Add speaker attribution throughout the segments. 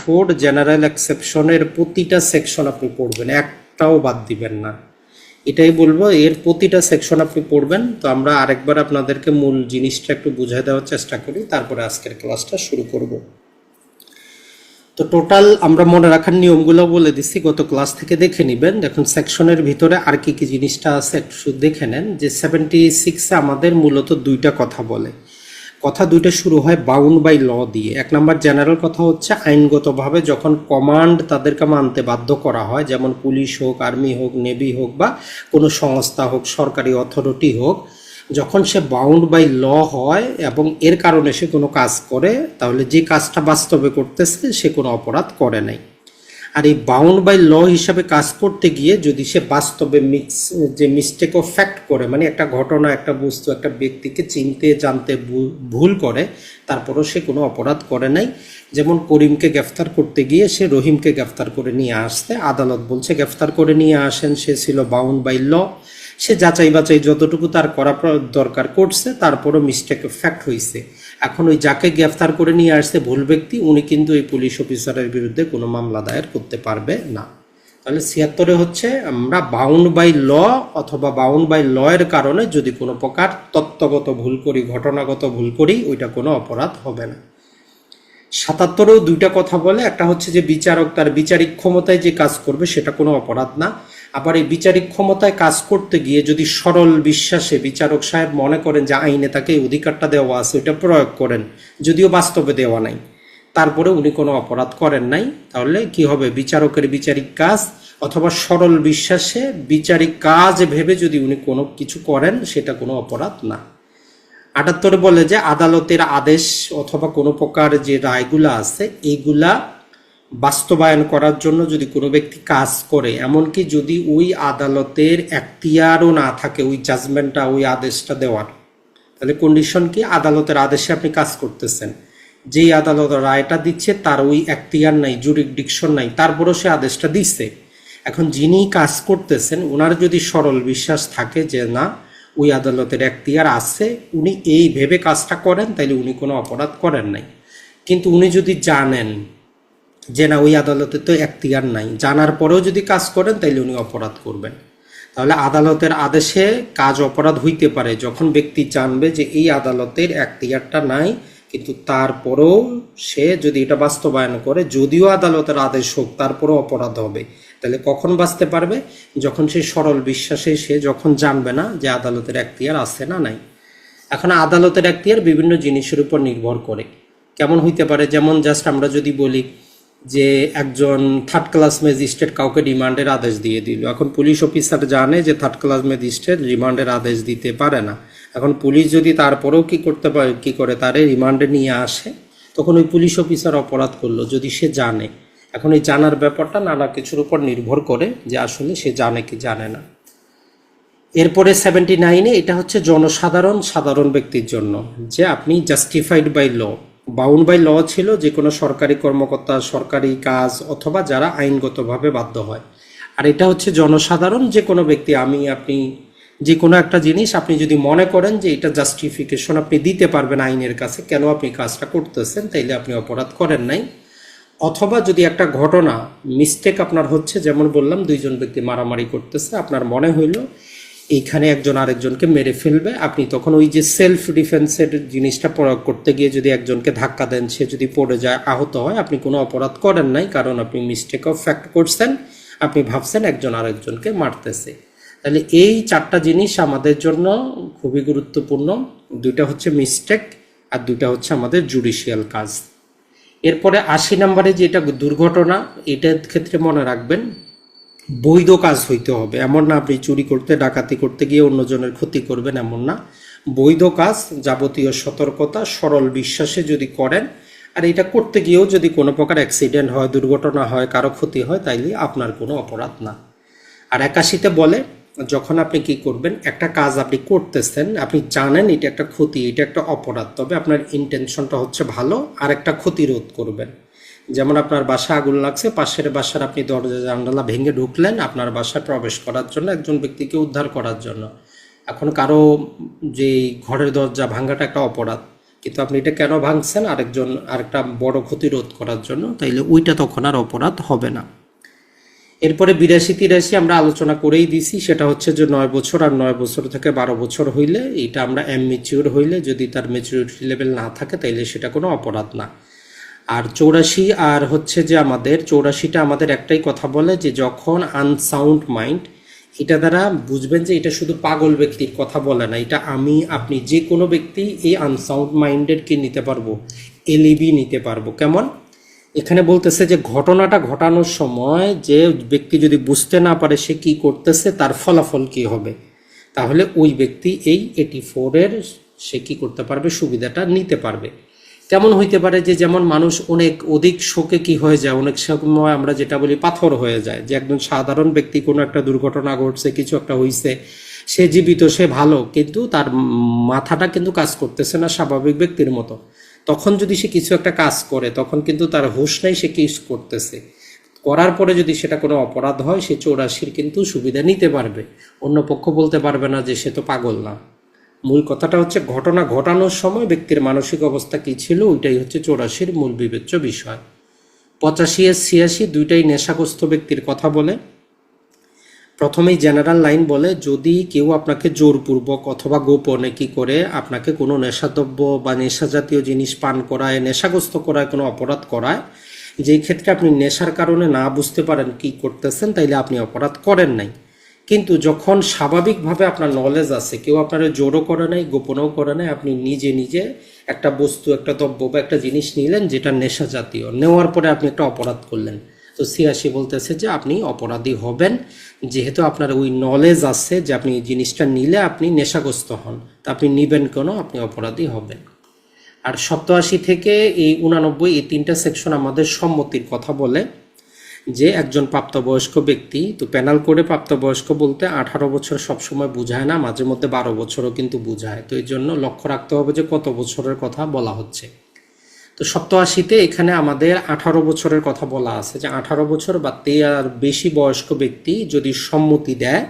Speaker 1: Four general এক্সেপশনের প্রতিটা section আপনি পড়বেন, একটাও বাদ দিবেন না। এটাই বলব, এর প্রতিটা সেকশন আপনি পড়বেন। তো আমরা আরেকবার আপনাদেরকে মূল জিনিসটা একটু বুঝাই দেওয়ার চেষ্টা করি, তারপরে আজকের ক্লাসটা শুরু করব। তো টোটাল আমরা মনে রাখার নিয়মগুলো বলে দিচ্ছি গত ক্লাস থেকে দেখে নেবেন। দেখুন, সেকশনের ভিতরে আর কি কি জিনিসটা আছে একটু দেখে নেন, যে সেভেন্টি সিক্সে আমাদের মূলত দুইটা কথা বলে। কথা দুইটা শুরু হয় বাউন্ড বাই ল দিয়ে। এক নম্বর জেনারেল কথা হচ্ছে আইনগতভাবে যখন কমান্ড তাদেরকে মানতে বাধ্য করা হয়, যেমন পুলিশ হোক আর্মি হোক নেভি হোক বা কোনো সংস্থা হোক, সরকারি অথরিটি হোক, যখন সে বাউন্ড বাই ল হয় এবং এর কারণে সে কোনো কাজ করে, তাহলে যে কাজটা বাস্তবে করতেছে, সে কোনো অপরাধ করে নাই। আর এই বাউন্ড বাই ল হিসাবে কাজ করতে গিয়ে যদি সে বাস্তবে মিক্স যে মিস্টেক অফ ফ্যাক্ট করে মানে একটা ঘটনা, একটা বস্তু, একটা ব্যক্তিকে চিনতে, জানতে ভুল- করে, তারপরও সে কোনো অপরাধ করে নাই। যেমন করিমকে গ্রেফতার করতে গিয়ে সে রহিমকে গ্রেফতার করে নিয়ে আসতে, আদালত বলছে গ্রেফতার করে নিয়ে আসেন, সে ছিল বাউন্ড বাই ল সে যাচাই বাছাই যতটুকু তার করা দরকার করছে, তারপরও মিস্টেক ফ্যাক্ট হয়েছে এখন ওই যাকে গ্রেফতার করে নিয়ে আসছে ভুল ব্যক্তি, উনি কিন্তু এই পুলিশ অফিসারের বিরুদ্ধে কোনো মামলা দায়ের করতে পারবে না। তাহলে ছিয়াত্তরে হচ্ছে আমরা বাউন্ড বাই ল অথবা বাউন্ড বাই ল এর কারণে যদি কোনো প্রকার তত্ত্বগত ভুল করি, ঘটনাগত ভুল করি, ওইটা কোনো অপরাধ হবে না। সাতাত্তরেও দুইটা কথা বলে, একটা হচ্ছে যে বিচারক তার বিচারিক ক্ষমতায় যে কাজ করবে, সেটা কোনো অপরাধ না। আবার এই বিচারিক ক্ষমতায় কাজ করতে গিয়ে যদি সরল বিশ্বাসে বিচারক সাহেব মনে করেন যে আইনে তাকে এই অধিকারটা দেওয়া আছে, ওইটা প্রয়োগ করেন, যদিও বাস্তবে দেওয়া নাই। তারপরে উনি কোনো অপরাধ করেন নাই। তাহলে কি হবে? বিচারকের বিচারিক কাজ অথবা সরল বিশ্বাসে বিচারিক কাজ ভেবে যদি উনি কোনো কিছু করেন, সেটা কোনো অপরাধ না। আটাত্তরে বলে যে আদালতের আদেশ অথবা কোনো প্রকার যে রায়গুলা আছে এইগুলা বাস্তবায়ন করার জন্য যদি কোনো ব্যক্তি কাজ করে, এমনকি যদি ওই আদালতের এখতিয়ারও না থাকে, ওই জাজমেন্টটা ওই আদেশটা দেওয়ার, তাহলে কন্ডিশন কি? আদালতের আদেশে আপনি কাজ করতেছেন। যেই আদালত রায়টা দিচ্ছে, তার ওই এখতিয়ার নাই জুরিডিকশন নাই, তারপরও সে আদেশটা দিচ্ছে এখন যিনি কাজ করতেছেন ওনার যদি সরল বিশ্বাস থাকে যে না, ওই আদালতের এখতিয়ার আছে, উনি এই ভেবে কাজটা করেন, তাইলে উনি কোনো অপরাধ করেন নাই। কিন্তু উনি যদি জানেন যে না, ওই আদালতে তো এখতিয়ার নাই। জানার পরেও যদি কাজ করেন, তাইলে উনি অপরাধ করবেন। তাহলে আদালতের আদেশে কাজ অপরাধ হইতে পারে, যখন ব্যক্তি জানবে যে এই আদালতের এখতিয়ারটা নাই, কিন্তু তারপরেও সে যদি এটা বাস্তবায়ন করে, যদিও আদালতের আদেশ হোক, তারপরেও অপরাধ হবে। তাহলে কখন বাঁচতে পারবে? যখন সে সরল বিশ্বাসে সে যখন জানবে না যে আদালতের এখতিয়ার আছে না নাই। এখন আদালতের এখতিয়ার বিভিন্ন জিনিসের উপর নির্ভর করে। কেমন হইতে পারে? যেমন জাস্ট আমরা যদি বলি যে একজন থার্ড ক্লাস ম্যাজিস্ট্রেট কাউকে রিমান্ডের আদেশ দিয়ে দিল। এখন পুলিশ অফিসার জানে যে থার্ড ক্লাস ম্যাজিস্ট্রেট রিমান্ডের আদেশ দিতে পারে না। এখন পুলিশ যদি তারপরেও কি করতে পারে, কি করে তারে রিমান্ডে নিয়ে আসে, তখন ওই পুলিশ অফিসার অপরাধ করল যদি সে জানে। এখন এই জানার ব্যাপারটা নানা কিছুর উপর নির্ভর করে যে আসলে সে জানে কি জানে না। এরপরে সেভেন্টি নাইনে এটা হচ্ছে জনসাধারণ সাধারণ ব্যক্তির জন্য যে আপনি justified by law bound by law ছিল যে কোনো সরকারি কর্মকর্তা, সরকারি কাজ অথবা যারা আইনগতভাবে বাধ্য হয়। আর এটা হচ্ছে জনসাধারণ, যে কোনো ব্যক্তি, আমি, আপনি, যে কোনো একটা জিনিস আপনি যদি মনে করেন যে এটা জাস্টিফিকেশন আপনি দিতে পারবেন আইনের কাছে, কেন আপনি কাজটা করতেছেন, তাইলে আপনি অপরাধ করেন নাই। অথবা যদি একটা ঘটনা মিস্টেক আপনার হচ্ছে, যেমন বললাম, দুইজন ব্যক্তি মারামারি করতেছে, আপনার মনে হইল এইখানে একজন আরেকজনকে মেরে ফেলবে। আপনি তখন ওই যে সেলফ ডিফেন্সের জিনিসটা প্রয়োগ করতে গিয়ে যদি একজনকে ধাক্কা দেন, সে যদি পড়ে যায়, আহত হয়, আপনি কোনো অপরাধ করেন নাই, কারণ আপনি মিস্টেক অফ ফ্যাক্ট করছেন। আপনি ভাবছেন একজন আরেকজনকে মারতেছে। তাহলে এই চারটা জিনিস আমাদের জন্য খুবই গুরুত্বপূর্ণ। দুইটা হচ্ছে মিস্টেক আর দুইটা হচ্ছে আমাদের জুডিশিয়াল কাজ। এরপরে আশি নম্বরে যেটা দুর্ঘটনা, এটার ক্ষেত্রে মনে রাখবেন বৈধ কাজ হইতে হবে। এমন না আপনি চুরি করতে, ডাকাতি করতে গিয়ে অন্যজনের ক্ষতি করবেন এমন না। বৈধ কাজ, যাবতীয় সতর্কতা, সরল বিশ্বাসে যদি করেন, আর এটা করতে গিয়েও যদি কোনো প্রকার অ্যাক্সিডেন্ট হয়, দুর্ঘটনা হয়, কারও ক্ষতি হয়, তাইলে আপনার কোনো অপরাধ না। আর একাশিতে বলে, যখন আপনি কি করবেন, একটা কাজ আপনি করতেছেন, আপনি জানেন এটা একটা ক্ষতি, এটা একটা অপরাধ, তবে আপনার ইন্টেনশনটা হচ্ছে ভালো আর একটা ক্ষতি রোধ করবেন। যেমন আপনার বাসা আগুন লাগছে, পাশের বাসার আপনি দরজা, জানালা ভেঙে ঢুকলেন আপনার বাসায় প্রবেশ করার জন্য, একজন ব্যক্তিকে উদ্ধার করার জন্য। এখন কারও যে ঘরের দরজা ভাঙাটা একটা অপরাধ। কিন্তু আপনি এটা কেন ভাঙছেন? আরেকজন, আরেকটা বড় ক্ষতি রোধ করার জন্য, তাইলে ওইটা তখন আর অপরাধ হবে না। এরপরে বিরাশি তিরাশি আমরা আলোচনা করেই দিছি, সেটা হচ্ছে যে নয় বছর আর নয় বছর থেকে বারো বছর হইলে এটা আমরা ম্যাচিওর হইলে যদি তার ম্যাচুরিটি লেভেল না থাকে, তাইলে সেটা কোনো অপরাধ না। আর চৌরাশি, আর হচ্ছে যে আমাদের, চৌরাশিটা আমাদের একটাই কথা বলে যে যখন আনসাউন্ড মাইন্ড এটা দ্বারা বুঝবেন যে এটা শুধু পাগল ব্যক্তির কথা বলে না, এটা আমি, আপনি যে কোনো ব্যক্তি এই আনসাউন্ড মাইন্ডেড কি নিতে পারব? এলইবি নিতে পারব। কেমন? এখানে বলতেছে যে ঘটনাটা ঘটানোর সময় যে ব্যক্তি যদি বুঝতে না পারে সে কি করতেছে, তার ফলাফল কি হবে? তাহলে ওই ব্যক্তি এই এটি ফোরের সে কি করতে পারবে? সুবিধাটা নিতে পারবে। কেমন হইতে পারে যে যেমন মানুষ অনেক অধিক শোকে কি হয়ে যায়, অনেক সময় আমরা যেটা বলি পাথর হয়ে যায়। যে একজন সাধারণ ব্যক্তি কোনো একটা দুর্ঘটনা ঘটছে, কিছু একটা হইছে, সে জীবিত, সে ভালো, কিন্তু তার মাথাটা কিন্তু কাজ করতেছে না স্বাভাবিক ব্যক্তির মতো। তখন যদি সে কিছু একটা কাজ করে, তখন কিন্তু তার হুশ নাই সে কি করতেছে। করার পরে যদি সেটা কোনো অপরাধ হয়, সে চৌরাশির কিন্তু সুবিধা নিতে পারবে। অন্য পক্ষ বলতে পারবে না যে সে তো পাগল না। মূল কথাটা হচ্ছে ঘটনা ঘটানোর সময় ব্যক্তির মানসিক অবস্থা কি ছিল, ওইটাই হচ্ছে চৌরাশির মূল বিবেচ্য বিষয়। পঁচাশি আর ছিয়াশি দুইটাই নেশাগ্রস্ত ব্যক্তির কথা বলে। প্রথমেই জেনারেল লাইন বলে, যদি কেউ আপনাকে জোরপূর্বক অথবা গোপনে কি করে আপনাকে কোনো নেশাদ্রব্য বা নেশা জাতীয় জিনিস পান করায়, নেশাগ্রস্ত করায়, কোনো অপরাধ করায়, যেই ক্ষেত্রে আপনি নেশার কারণে না বুঝতে পারেন কি করতেছেন, তাইলে আপনি অপরাধ করেন নাই। কিন্তু যখন স্বাভাবিকভাবে আপনার নলেজ আছে, কেউ আপনার জোরও করে নাই, গোপনও করে নাই, আপনি নিজে নিজে একটা বস্তু, একটা দ্রব্য বা একটা জিনিস নিলেন যেটা নেশা জাতীয়। নেওয়ার পরে আপনি একটা অপরাধ করলেন। তো সিয়াসি বলতেছে যে আপনি অপরাধী হবেন, যেহেতু আপনার ওই নলেজ আছে যে আপনি এই জিনিসটা নিলে আপনি নেশাগ্রস্ত হন। তা আপনি নিবেন কেন? আপনি অপরাধী হবেন। আর সপ্তআশি থেকে এই উনানব্বই, এই তিনটা সেকশন আমাদের সম্মতির কথা বলে। যে একজন প্রাপ্তবয়স্ক ব্যক্তি, তো প্যানাল কোডে প্রাপ্তবয়স্ক বলতে আঠারো বছর সবসময় বোঝায় না, মাঝে মধ্যে বারো বছরও কিন্তু বোঝায়। তো এই জন্য লক্ষ্য রাখতে হবে যে কত বছরের কথা বলা হচ্ছে। তো সপ্তআশিতে এখানে আমাদের আঠারো বছরের কথা বলা আছে যে আঠারো বছর বা আর বেশি বয়স্ক ব্যক্তি যদি সম্মতি দেয়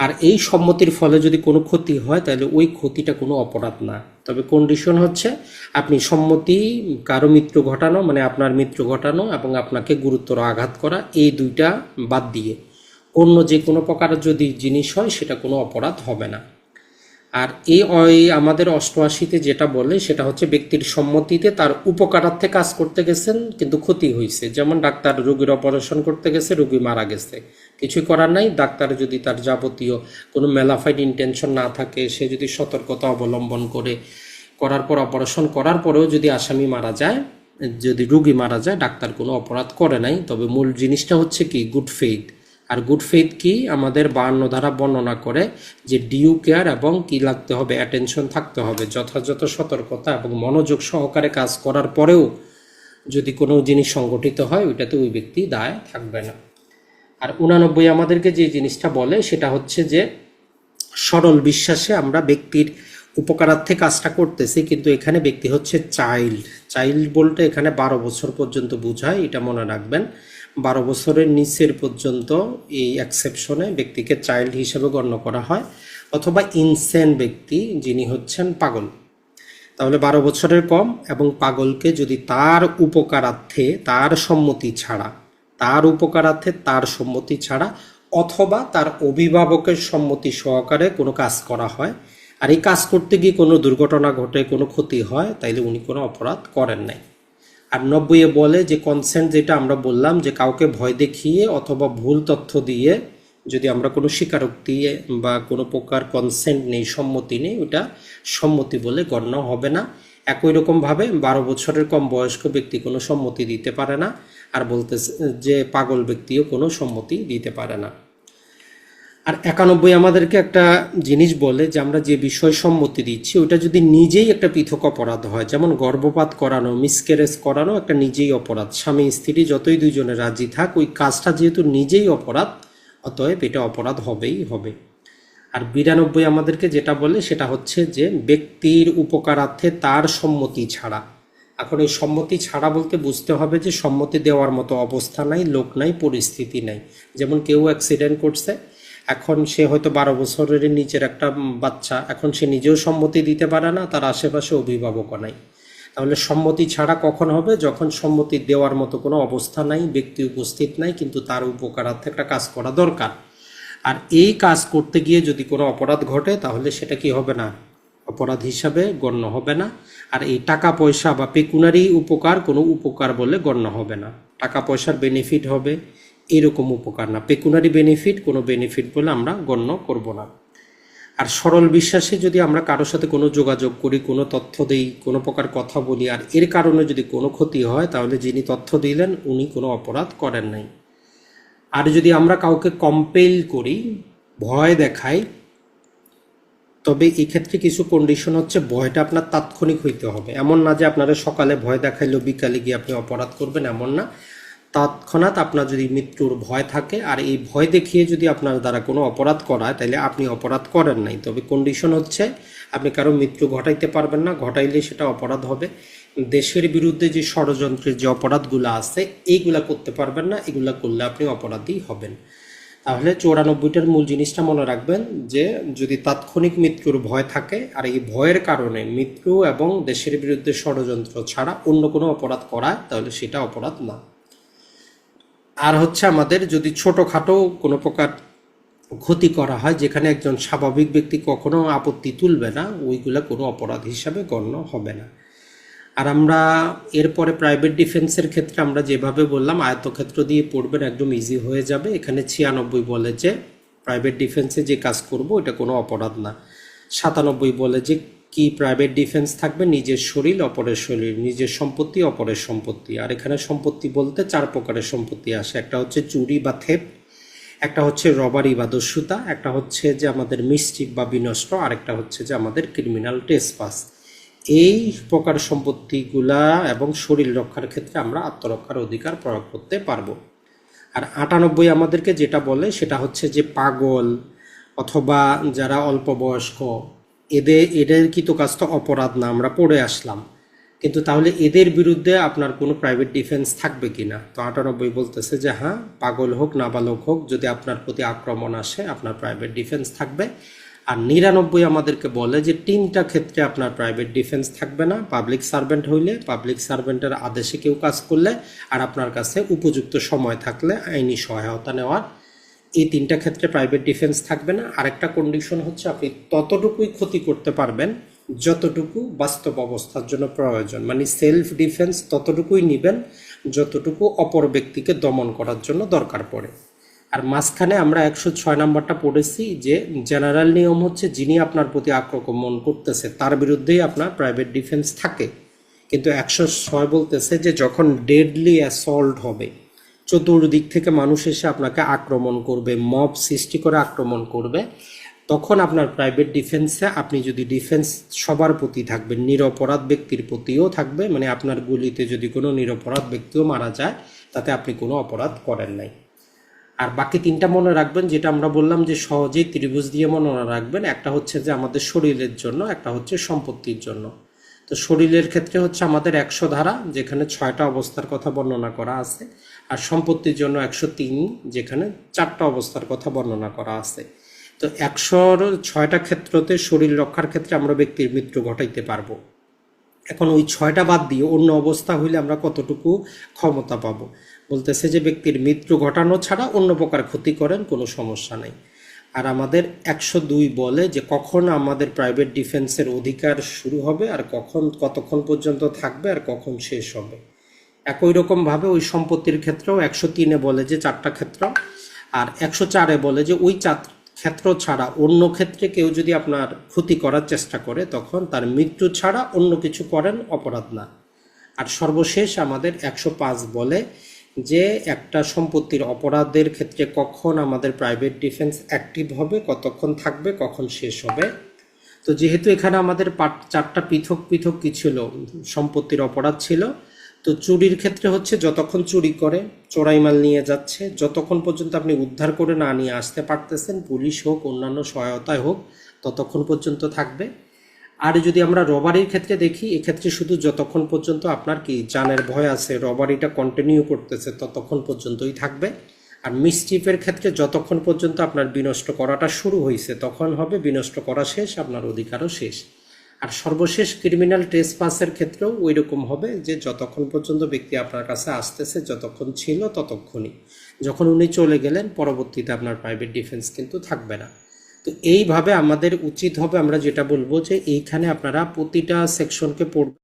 Speaker 1: আর এই সম্মতির ফলে যদি কোনো ক্ষতি হয়, তাহলে ওই ক্ষতিটা কোনো অপরাধ না। তবে কন্ডিশন হচ্ছে, আপনি সম্মতি, কারও মিত্র ঘটানো মানে আপনার মিত্র ঘটানো এবং আপনাকে গুরুতর আঘাত করা, এই দুইটা বাদ দিয়ে। অন্য যে কোনো প্রকার যদি জিনিস হয়, সেটা কোনো অপরাধ হবে না। আর এই আমাদের অষ্টআশিতে যেটা বলে, সেটা হচ্ছে ব্যক্তির সম্মতিতে তার উপকারার্থে কাজ করতে গেছেন, কিন্তু ক্ষতি হয়েছে যেমন ডাক্তার রোগীর অপারেশন করতে গেছে, রোগী মারা গেছে। কিছুই করার নাই। ডাক্তার যদি তার যাবতীয় কোনো মেলাফাইড ইন্টেনশন না থাকে, সে যদি সতর্কতা অবলম্বন করে, করার পর অপারেশন করার পরেও যদি আসামি মারা যায়, যদি রুগী মারা যায়, ডাক্তার কোনো অপরাধ করে নাই। তবে মূল জিনিসটা হচ্ছে কি গুড ফেইথ আর গুড ফেথ কি? আমাদের বান্ন ধারা বর্ণনা করে যে ডিউ কেয়ার এবং কি লাগতে হবে? অ্যাটেনশন থাকতে হবে। যথাযথ সতর্কতা এবং মনোযোগ সহকারে কাজ করার পরেও যদি কোনো জিনিস সংগঠিত হয়, ওইটাতে ওই ব্যক্তি দায় থাকবে না। আর উনানব্বই আমাদেরকে যে জিনিসটা বলে, সেটা হচ্ছে যে সরল বিশ্বাসে আমরা ব্যক্তির উপকারার্থে কাজটা করতেছি, কিন্তু এখানে ব্যক্তি হচ্ছে চাইল্ড চাইল্ড বলতে এখানে বারো বছর পর্যন্ত বোঝায়, এটা মনে রাখবেন। বারো বছরের নিচের পর্যন্ত এই অ্যাকসেপশনে ব্যক্তিকে চাইল্ড হিসেবে গণ্য করা হয়, অথবা ইনসেন ব্যক্তি যিনি হচ্ছেন পাগল। তাহলে বারো বছরের কম এবং পাগলকে যদি তার উপকারার্থে, তার সম্মতি ছাড়া, তার উপকারার্থে, তার সম্মতি ছাড়া, অথবা তার অভিভাবকের সম্মতি সহকারে কোনো কাজ করা হয়, আর এই কাজ করতে গিয়ে কোনো দুর্ঘটনা ঘটে, কোনো ক্ষতি হয়, তাইলে উনি কোনো অপরাধ করেন নাই। আর নব্বইয়ে বলে যে কনসেন্ট যেটা আমরা বললাম যে কাউকে ভয় দেখিয়ে অথবা ভুল তথ্য দিয়ে যদি আমরা কোনো স্বীকারোক্তি বা কোনো প্রকার কনসেন্ট নেই, সম্মতি নেই, ওটা সম্মতি বলে গণ্য হবে না। একই রকমভাবে বারো বছরের কম বয়স্ক ব্যক্তি কোনো সম্মতি দিতে পারে না, আর বলতে যে পাগল ব্যক্তিও কোনো সম্মতি দিতে পারে না। আর একানব্বই আমাদেরকে একটা জিনিস বলে যে আমরা যে বিষয় সম্মতি দিচ্ছি ওটা যদি নিজেই একটা পৃথক অপরাধ হয়, যেমন গর্ভপাত করানো মিসক্যারেজ করানো, একটা নিজেই অপরাধ। স্বামী, স্ত্রী যতই দুইজনে রাজি থাক, ওই কাজটা যেহেতু নিজেই অপরাধ, অতএব এটা অপরাধ হবেই হবে। আর বিরানব্বই আমাদেরকে যেটা বলে, সেটা হচ্ছে যে ব্যক্তির উপকারার্থে তার সম্মতি ছাড়া। এখন এই সম্মতি ছাড়া বলতে বুঝতে হবে যে সম্মতি দেওয়ার মতো অবস্থা নাই, লোক নাই, পরিস্থিতি নাই। যেমন কেউ অ্যাক্সিডেন্ট করছে এখন সে হয়তো বারো বছরের নিচের একটা বাচ্চা। এখন সে নিজেও সম্মতি দিতে পারে না, তার আশেপাশে অভিভাবকও নাই। তাহলে সম্মতি ছাড়া কখন হবে? যখন সম্মতি দেওয়ার মতো কোনো অবস্থা নাই, ব্যক্তি উপস্থিত নাই, কিন্তু তার উপকারার্থে একটা কাজ করা দরকার। আর এই কাজ করতে গিয়ে যদি কোনো অপরাধ ঘটে, তাহলে সেটা কি হবে না? অপরাধ হিসাবে গণ্য হবে না। আর এই টাকা পয়সা বা পেকুনারি উপকার কোনো উপকার বলে গণ্য হবে না। টাকা পয়সার বেনিফিট হবে। এরকম উপকার না। পেকুনারি বেনিফিট কোনো বেনিফিট বলে আমরা গণ্য করব না। আর সরল বিশ্বাসে যদি আমরা কারোর সাথে কোনো যোগাযোগ করি, কোনো তথ্য দেই, কোনো প্রকার কথা বলি, আর এর কারণে যদি কোনো ক্ষতি হয়, তাহলে যিনি তথ্য দিলেন, উনি কোনো অপরাধ করেন নাই। আর যদি আমরা কাউকে কম্পেল করি, ভয় দেখাই, তবে এই ক্ষেত্রে কিছু কন্ডিশন হচ্ছে, ভয়টা আপনার তাৎক্ষণিক হইতে হবে। এমন না যে আপনারা সকালে ভয় দেখাইলো, বিকালে গিয়ে আপনি অপরাধ করবেন, এমন না। তৎক্ষণাৎ আপনার যদি মৃত্যুর ভয় থাকে, আর এই ভয় দেখিয়ে যদি আপনার দ্বারা কোনো অপরাধ করায়, তাহলে আপনি অপরাধ করেন নাই। তবে কন্ডিশন হচ্ছে, আপনি কারও মৃত্যু ঘটাইতে পারবেন না, ঘটাইলে সেটা অপরাধ হবে। দেশের বিরুদ্ধে যে ষড়যন্ত্রের যে অপরাধগুলো আছে, এইগুলা করতে পারবেন না, এগুলা করলে আপনি অপরাধী হবেন। তাহলে চৌরানব্বইটার মূল জিনিসটা মনে রাখবেন, যে যদি তাৎক্ষণিক মৃত্যুর ভয় থাকে, আর এই ভয়ের কারণে মৃত্যু এবং দেশের বিরুদ্ধে ষড়যন্ত্র ছাড়া অন্য কোনো অপরাধ করায়, তাহলে সেটা অপরাধ না। আর হচ্ছে আমাদের যদি ছোটোখাটো কোনো প্রকার ক্ষতি করা হয়, যেখানে একজন স্বাভাবিক ব্যক্তি কখনো আপত্তি তুলবে না, ওইগুলা কোনো অপরাধ হিসাবে গণ্য হবে না। আর আমরা এরপরে প্রাইভেট ডিফেন্সের ক্ষেত্রে আমরা যেভাবে বললাম, আয়তক্ষেত্র দিয়ে পড়বেন একদম ইজি হয়ে যাবে। এখানে ছিয়ানব্বই বলে যে প্রাইভেট ডিফেন্সে যে কাজ করব এটা কোনো অপরাধ না। সাতানব্বই বলে যে কি প্রাইভেট ডিফেন্স থাকবে? নিজের শরীর, অপরের শরীর। নিজের সম্পত্তি, অপরের সম্পত্তি। আর এখানে সম্পত্তি বলতে চার প্রকারের সম্পত্তি আসে। একটা হচ্ছে চুরি বা থেপ একটা হচ্ছে রবারি বা দস্যুতা, একটা হচ্ছে যে আমাদের মিস্টিক বা বিনষ্ট, আরেকটা হচ্ছে যে আমাদের ক্রিমিনাল টেসপাস এই প্রকার সম্পত্তিগুলা এবং শরীর রক্ষার ক্ষেত্রে আমরা আত্মরক্ষার অধিকার প্রয়োগ করতে পারব। আর আটানব্বই আমাদেরকে যেটা বলে, সেটা হচ্ছে যে পাগল অথবা যারা অল্প বয়স্ক এদের এদের কি তো কাজ তো অপরাধ না, আমরা পড়ে আসলাম। কিন্তু তাহলে এদের বিরুদ্ধে আপনার কোনো প্রাইভেট ডিফেন্স থাকবে কি না? তো আটানব্বই বলতেছে যে হ্যাঁ পাগল হোক, নাবালক হোক, যদি আপনার প্রতি আক্রমণ আসে, আপনার প্রাইভেট ডিফেন্স থাকবে। আর নিরানব্বই আমাদেরকে বলে যে, তিনটা ক্ষেত্রে আপনার প্রাইভেট ডিফেন্স থাকবে না। পাবলিক সার্ভেন্ট হইলে পাবলিক সার্ভেন্টের আদেশে কেউ কাজ করলে, আর আপনার কাছে উপযুক্ত সময় থাকলে আইনি সহায়তা নেওয়ার এই তিনটা ক্ষেত্রে প্রাইভেট ডিফেন্স থাকবে না। আরেকটা কন্ডিশন হচ্ছে আপনি ততটুকুই ক্ষতি করতে পারবেন, যতটুকু বাস্তব অবস্থার জন্য প্রয়োজন। মানে সেলফ ডিফেন্স ততটুকুই নেবেন, যতটুকু অপর ব্যক্তিকে দমন করার জন্য দরকার পড়ে। আর মাঝখানে আমরা একশো ছয় নাম্বারটা পড়েছি যে জেনারেল নিয়ম হচ্ছে যিনি আপনার প্রতি আক্রমণ করতেছে, তার বিরুদ্ধেই আপনার প্রাইভেট ডিফেন্স থাকে। কিন্তু একশো ছয় বলতেছে যে, যখন ডেডলি অ্যাসল্ট হবে চতুর্দিক থেকে মানুষ এসে আপনাকে আক্রমণ করবে মব সৃষ্টি করে আক্রমণ করবে। তখন আপনার প্রাইভেট ডিফেন্সে আপনি যদি ডিফেন্স সবার প্রতি থাকবেন, নিরপরাধ ব্যক্তির প্রতিও থাকবে মানে আপনার গুলিতে যদি কোনো নিরপরাধ ব্যক্তিও মারা যায়, তাতে আপনি কোনো অপরাধ করেন নাই। আর বাকি তিনটা মনে রাখবেন, যেটা আমরা বললাম যে সহজেই ত্রিভুজ দিয়ে মনে রাখবেন, একটা হচ্ছে যে আমাদের শরীরের জন্য, একটা হচ্ছে সম্পত্তির জন্য। তো শরীরের ক্ষেত্রে হচ্ছে আমাদের একশো ধারা, যেখানে ছয়টা অবস্থার কথা বর্ণনা করা আছে। আর সম্পত্তির জন্য একশো তিন, যেখানে চারটা অবস্থার কথা বর্ণনা করা আছে। তো একশোর ছয়টা ক্ষেত্রতে শরীর রক্ষার ক্ষেত্রে আমরা ব্যক্তির মৃত্যু ঘটাইতে পারব। এখন ওই ছয়টা বাদ দিয়ে অন্য অবস্থা হইলে আমরা কতটুকু ক্ষমতা পাবো? বলতেছে যে ব্যক্তির মৃত্যু ঘটানো ছাড়া অন্য প্রকার ক্ষতি করেন কোনো সমস্যা নেই। আর আমাদের একশো দুই বলে যে কখন আমাদের প্রাইভেট ডিফেন্সের অধিকার শুরু হবে আর কখন, কতক্ষণ পর্যন্ত থাকবে আর কখন শেষ হবে। একই রকমভাবে ওই সম্পত্তির ক্ষেত্রেও একশো তিনে বলে যে চারটা ক্ষেত্র, আর একশো চারে বলে যে ওই চার ক্ষেত্র ছাড়া অন্য ক্ষেত্রে কেউ যদি আপনার ক্ষতি করার চেষ্টা করে, তখন তার মৃত্যু ছাড়া অন্য কিছু করেন অপরাধ না। আর সর্বশেষ আমাদের একশো পাঁচ বলে যে একটা সম্পত্তির অপরাধের ক্ষেত্রে কখন আমাদের প্রাইভেট ডিফেন্স অ্যাক্টিভ হবে, কতক্ষণ থাকবে, কখন শেষ হবে। তো যেহেতু এখানে আমাদের চারটা পৃথক পৃথক কি ছিল? সম্পত্তির অপরাধ ছিল। তো চুরির ক্ষেত্রে হচ্ছে যতক্ষণ চুরি করে, চোরাই মাল নিয়ে যাচ্ছে, যতক্ষণ পর্যন্ত আপনি উদ্ধার করে না নিয়ে আসতে পারতেছেন, পুলিশ হোক, অন্যান্য সহায়তায় হোক, ততক্ষণ পর্যন্ত থাকবে। আর যদি আমরা রবারির ক্ষেত্রে দেখি, এক্ষেত্রে শুধু যতক্ষণ পর্যন্ত আপনার কি জানের ভয় আছে, রবারিটা কন্টিনিউ করতেছে, ততক্ষণ পর্যন্তই থাকবে। আর মিসচিফের ক্ষেত্রে যতক্ষণ পর্যন্ত আপনার বিনষ্ট করাটা শুরু হয়েছে তখন হবে বিনষ্ট করা শেষ, আপনার অধিকারও শেষ। আর সর্বশেষ ক্রিমিনাল টেস্ট পাসের ক্ষেত্রেও ওই রকম হবে যে যতক্ষণ পর্যন্ত ব্যক্তি আপনার কাছে আসতেছে, যতক্ষণ ছিল ততক্ষণই। যখন উনি চলে গেলেন, পরবর্তীতে আপনার প্রাইভেট ডিফেন্স কিন্তু থাকবে না। তো এইভাবে আমাদের উচিত হবে আমরা যেটা বলব যে এইখানে আপনারা প্রতিটা সেকশনকে পড়বেন